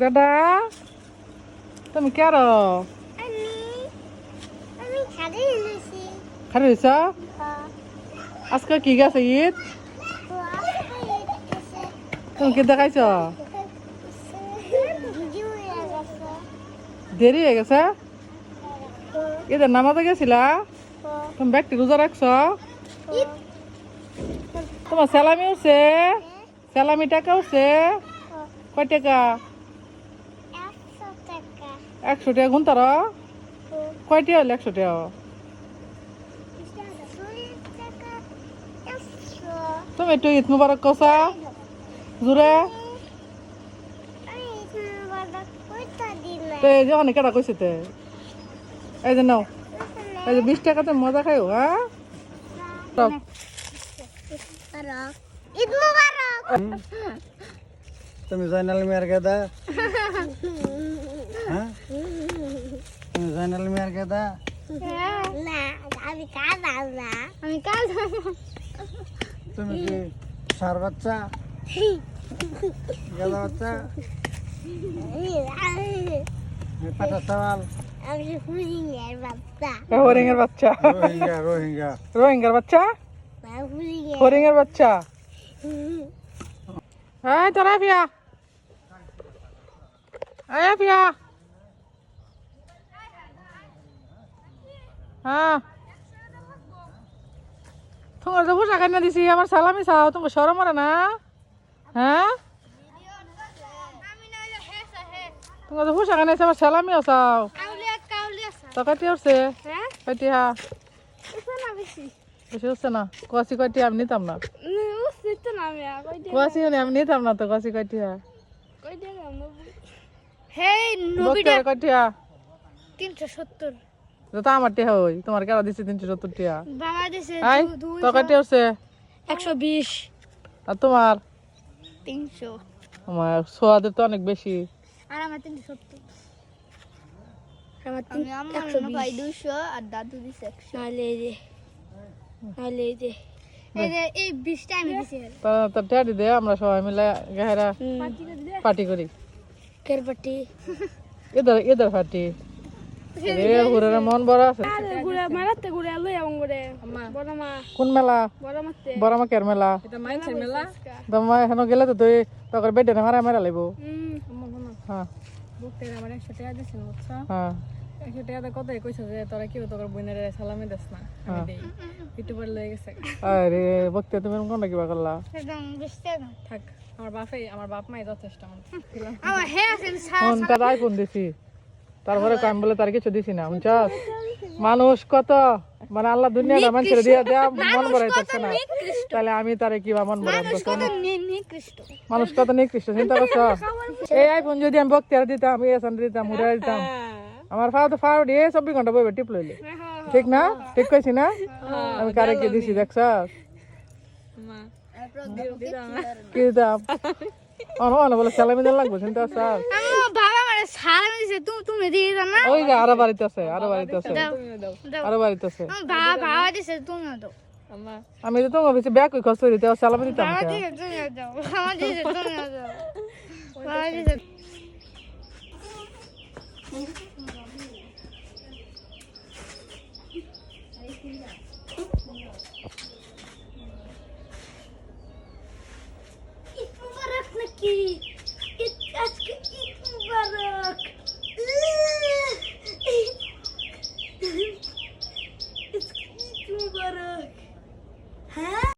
দাদা তুমি কে আর? আমি আমি খালি হয়েছ আজকে কি গেছে ঈদ? তুমি কি দেখাইছ? দেরি হয়ে গেছে? ঈদের নামাজে গেছিলা? তুমি ব্যাগটি রোজা রাখছ? তোমার স্যালামি উঠছে স্যালামি টাকা উঠছে কয় টাকা? একশো টাকা গুনতার কয়টি হল একশো টাকা? তুমি একটু ঈদ মুবারক কসা জোরে তো এই যে অনেক কেটা কইছে তে। এই যে নাও। এই যে বিশ টাকাতে মজা খাইও হ্যাঁ। ঈদ মুবারক। তুমি জয়নাল মিয়ার গেদা হ্যাঁ? জয়নাল মিয়ার না আমি না আমি কাজ তুমি কি সার বাচ্চা গেদা বাচ্চা পাটা সওয়াল আমি হুলিংয়ের বাচ্চা এ বাচ্চা রোহিঙ্গা রোহিঙ্গা রোহিঙ্গার বাচ্চা হুলিংয়ের বাচ্চা এই তোরা পিয়া এই পিয়া হ্যাঁ। তোমার তো পোশাক এনে দিছি আমার সালামি চাও তোমার সরম মারে না? হ্যাঁ? তোমার তো পোশাক এনেছে আমার সালামিও চাও। তো কাটি উঠছে? হ্যাঁ? কাটি হা না বেশি উঠছে না? কুয়াশি কাটি আমি নিতাম না। তো আমি নিতাম না তো কুয়াশি কাটি হা দে হেই বক্তার কাটি হা 370 তো আমার টিয়া হই তোমার কেরা দিচ্ছে তিনশো সত্তর টিয়া? বাংলাদেশে আই তো কাটি উঠছে 120 আর তোমার? 300 আমার সোয়াদের তো অনেক বেশি। আর আমার 370 আমার আমি ভাই 200 আর দাদু দিছে 100 নালে এই যে নালে এই যে। এই যে এই 20 টা আমি দিছি তো তো টিয়া দে আমরা সবাই মিলে গাহেরা পার্টি করি। কেরপটি এদের এদের পার্টি। মন বড় আছে। গুড়া মারাতে গুড়া লই আম গুড়ে বড় মা। কোন মেলা? বড় মা কের মেলা? এটা মাইনছের মেলা? তোমার এখানে গেলে তো তুই তোর বেডে মারা মারা লাগব হ্যাঁ। আমার 100 টাকা দিছেন বুঝছ? হ্যাঁ। 100 টাকা কতই কইছ যে তোরা কি তোর বোনের সালামি দেস না আমি দেই। একটু পরে লয়ে গেছে। আরে বকতে তুমি কোন কিবা করলা? থাক আমার বাপে আমার বাপ মাই যথেষ্ট আমার। আমার আছেন ফোন দিছি? তারপরে কাম বলে তার কিছু দিছি না বুঝছস? মানুষ কত? মানে আল্লাহ দুনিয়াটা মানুষের দিয়া দেয়া মন বড়াইতেছে না। তাহলে আমি তারে কিবা মন বড়াবো মানুষ কত নিকৃষ্ট চিন্তা করছ? এই আইফোন যদি আমি বক্তিয়ার দিতাম এসান দিতাম উড়ে দিতাম আমার ফাও তো ফাও দিয়ে চব্বিশ ঘণ্টা বইবে টিপ লইলে। ঠিক না? ঠিক কইছি না? আমি কারে কি দিছি দেখছস? কি দিতাম অন অন বলে সালামি লাগবো চিন্তা করছ মানে দিছে তুমি তুমি দিয়ে দাও না? ওই যে আরও বাড়িতে আছে আরও বাড়িতে আছে। দাও। আরও বাড়িতে আছে। আমার বাবা বাবা দিছে তুমি দাও। আমি তো তোমার বেশি ব্যাগ খরচ করে দিতে সালামি দিতাম বাবা দিছে তুমি দাও। বাবা দিছে তুমি দাও। বাবা দিছে